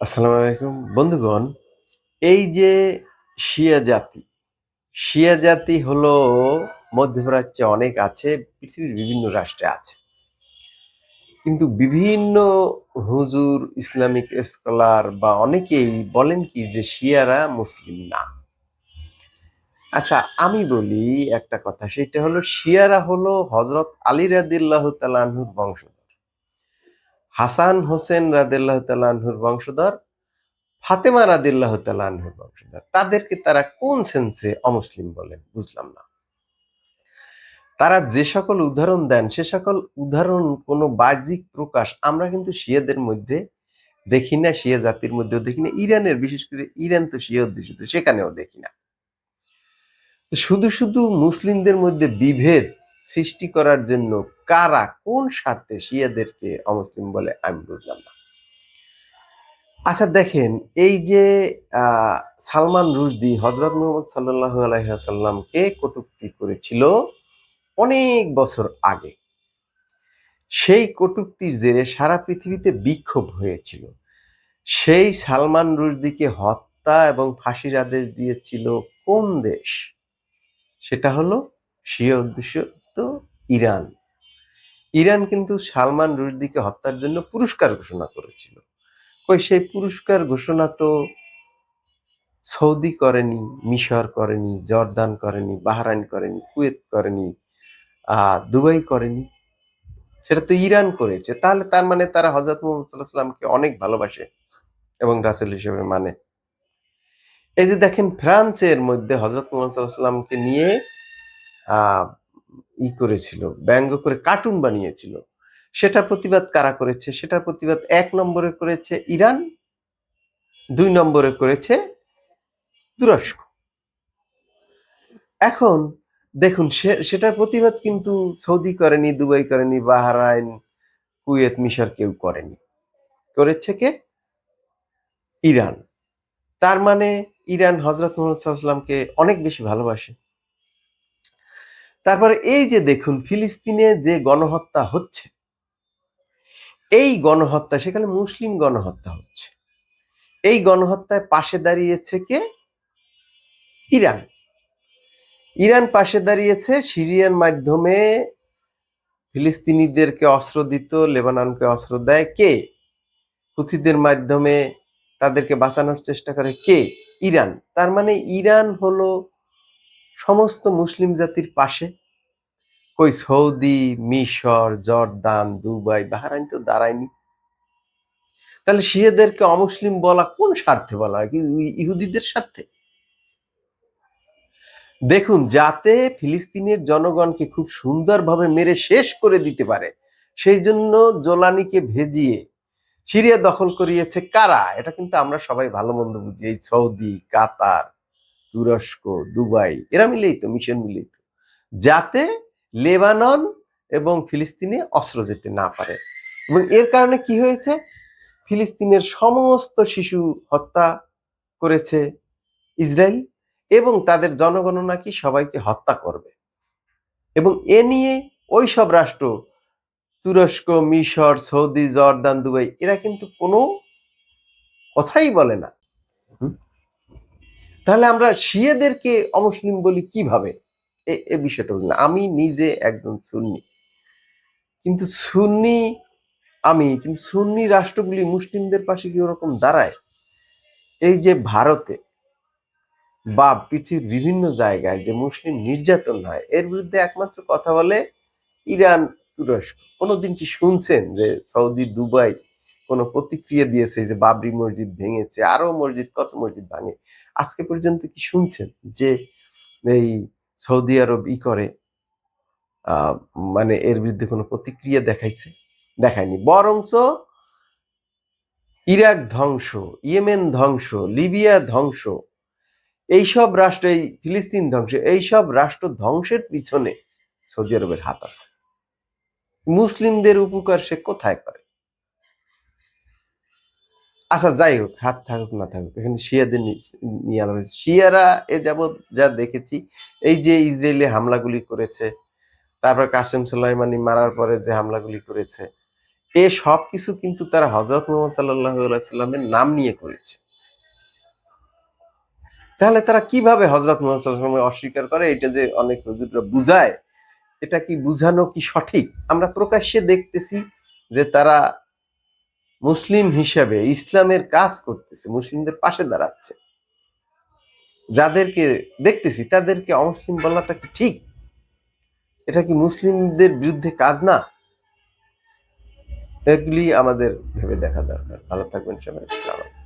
আসসালামু আলাইকুম। বন্ধুগণ, এই যে শিয়া জাতি শিয়া জাতি হলো মধ্যপ্রাচ্যে অনেক আছে, পৃথিবীর বিভিন্ন রাষ্ট্রে আছে। কিন্তু বিভিন্ন হুজুর, ইসলামিক স্কলার বা অনেকেই বলেন কি যে শিয়ারা মুসলিম না। আচ্ছা আমি বলি একটা কথা, সেটা হলো শিয়ারা হলো হজরত আলী রাদিল্লাহ তালাহুর বংশধর। হাসান হোসেন রাদিল্লাহ তালাহুর বংশধর, ফাতেমা রাদিল্লাহ তালাহুর বংশধর। তাদেরকে তারা কোন সেন্সে অমুসলিম বলেন? বুঝলাম না। তারা যে সকল উদাহরণ দেন, সে সকল উদাহরণ কোনো বাহ্যিক প্রকাশ আমরা কিন্তু শিয়াদের মধ্যে দেখি না, শিয়া জাতির মধ্যেও দেখি না। ইরানের, বিশেষ করে ইরান তো শিয়া অধ্যুষিত, সেখানেও দেখি না। শুধু শুধু মুসলিমদের মধ্যে বিভেদ সৃষ্টি করার জন্য কারা কোন স্বার্থে শিয়াদেরকে অমুসলিম বলে আমি বুঝলাম না। আচ্ছা দেখেন, এই যে সালমান রুশদি হজরত মোহাম্মদ সাল্লাহ আলহাসাল্লামকে কটূক্তি করেছিল অনেক বছর আগে। সেই কটূক্তির জেরে সারা পৃথিবীতে বিক্ষোভ হয়েছিল। সেই সালমান রুশদিকে হত্যা এবং ফাঁসির আদেশ দিয়েছিল কোন দেশ? সেটা হলো শিয়া অধ্যুষিত ইরান। ইরান কিন্তু সালমান রুশদিকে হত্যার জন্য পুরস্কার ঘোষণা করেছিল। কই সেই পুরস্কার ঘোষণা তো সৌদি করেনি, মিশর করেনি, জর্দান করেনি, বাহরাইন করেনি, কুয়েত করেনি দুবাই করেনি। সেটা তো ইরান করেছে। তাহলে তার মানে তারা হজরত মোহাম্মদ অনেক ভালোবাসে এবং রাসেল হিসেবে মানে। এই যে দেখেন ফ্রান্সের মধ্যে হজরত মোহাম্মদ নিয়ে আহ ই করেছিল, ব্যঙ্গ করে কার্টুন বানিয়েছিল। সেটার প্রতিবাদ কারা করেছে? সেটার প্রতিবাদ এক নম্বরে করেছে ইরান, দুই নম্বরে করেছে তুরস্ক। এখন দেখুন সেটার প্রতিবাদ কিন্তু সৌদি করেনি, দুবাই করেনি, বাহরাইন, কুয়েত মিশর কেউ করেনি। করেছে কে? ইরান। তার মানে ইরান হজরত মোহাম্মদ সাল্লামকে অনেক বেশি ভালোবাসে। তারপরে এই যে দেখুন, ফিলিস্তিনে যে গণহত্যা হচ্ছে, এই গণহত্যা, সেখানে মুসলিম গণহত্যা হচ্ছে। এই গণহত্যায় পাশে দাঁড়িয়েছে কে? ইরান। ইরান পাশে দাঁড়িয়েছে সিরিয়ার মাধ্যমে ফিলিস্তিনিদেরকে অস্ত্র দিত, লেবাননকে অস্ত্র দেয় কে? হুথিদের মাধ্যমে তাদেরকে বাঁচানোর চেষ্টা করে কে? ইরান। তার মানে ইরান হলো সমস্ত মুসলিম জাতির পাশে। কই সৌদি, মিশর, জর্দান, দুবাই, বাহরাইন তো দাঁড়ায়নি। তাহলে শিয়াদেরকে অমুসলিম বলা কোন স্বার্থে বলা হয়? কি ইহুদিদের স্বার্থে? দেখুন, যাতে ফিলিস্তিনের জনগণকে খুব সুন্দরভাবে মেরে শেষ করে দিতে পারে, সেই জন্য জোলানিকে ভেজিয়ে সিরিয়া দখল করিয়েছে কারা? এটা কিন্তু আমরা সবাই ভালো মন্দ বুঝি। এই সৌদি, কাতার তুরস্ক, দুবাই, এরা মিলেই তো, মিশন মিলেই তো। যাতে লেবানন এবং ফিলিস্তিনে অস্ত্র যেতে না পারে। এবং এর কারণে কি হয়েছে? ফিলিস্তিনের সমস্ত শিশু হত্যা করেছে ইসরায়েল এবং তাদের জনগণনা কি সবাইকে হত্যা করবে। এবং এ নিয়ে ওই সব রাষ্ট্র, তুরস্ক, মিশর, সৌদি, জর্দান, দুবাই, এরা কিন্তু কোনো কথাই বলে না? তাহলে আমরা শিয়াদেরকে অমুসলিম বলি কীভাবে? এ- বিষয়টা না আমি নিজে একজন সুন্নি। কিন্তু সুন্নি আমি, কিন্তু সুন্নি রাষ্ট্রগুলি মুসলিমদের পাশে কি ওরকম দাঁড়ায়? এই যে ভারতে বা পৃথিবীর বিভিন্ন জায়গায় যে মুসলিম নির্যাতন হয়, এর বিরুদ্ধে একমাত্র কথা বলে ইরান তুরস্ক। কোনোদিন কি শুনছেন যে সৌদি, দুবাই কোনো প্রতিক্রিয়া দিয়েছে যে বাবরি মসজিদ ভেঙেছে আরও মসজিদ, কত মসজিদ ভাঙে? আজকে পর্যন্ত কি শুনছেন যে এই সৌদি আরব ই করে মানে এর বিরুদ্ধে কোনো প্রতিক্রিয়া দেখাইছে? দেখায়নি। বরঞ্চ ইরাক ধ্বংস, ইয়েমেন ধ্বংস, লিবিয়া ধ্বংস, এইসব রাষ্ট্র, এই ফিলিস্তিন ধ্বংস, এইসব রাষ্ট্র ধ্বংসের পিছনে সৌদি আরবের হাত আছে। মুসলিমদের উপকার সে কোথায় করে? আচ্ছা যাই হোক, হাত থাকুক, না থাকুক, এখানে শিয়াদের নিয়ে আলোচনা হয়েছে। শিয়ারা এ যাবৎ যা দেখেছি, এই যে ইসরায়েলে হামলাগুলি করেছে, তারপর কাসেম সুলাইমানি মারার পরে যে হামলাগুলি করেছে, এ সব কিছু কিন্তু তারা হজরত মোহাম্মদ সাল্লাহ সাল্লামের নাম নিয়ে করেছে। তাহলে তারা কীভাবে হজরত মোহাম্মদ অস্বীকার করে? এটা যে অনেক হুজুররা বুঝায়, এটা কি বুঝানো কি সঠিক? আমরা প্রকাশ্যে দেখতেছি যে তারা মুসলিম হিসাবে ইসলামের কাজ করতেছে, মুসলিমদের পাশে দাঁড়াচ্ছে। যাদেরকে দেখতেছি, তাদেরকে অমুসলিম বলাটা কি ঠিক? এটা কি মুসলিমদের বিরুদ্ধে কাজ না? এগুলি আমাদের ভেবে দেখা দরকার। ভালো থাকবেন সবাই।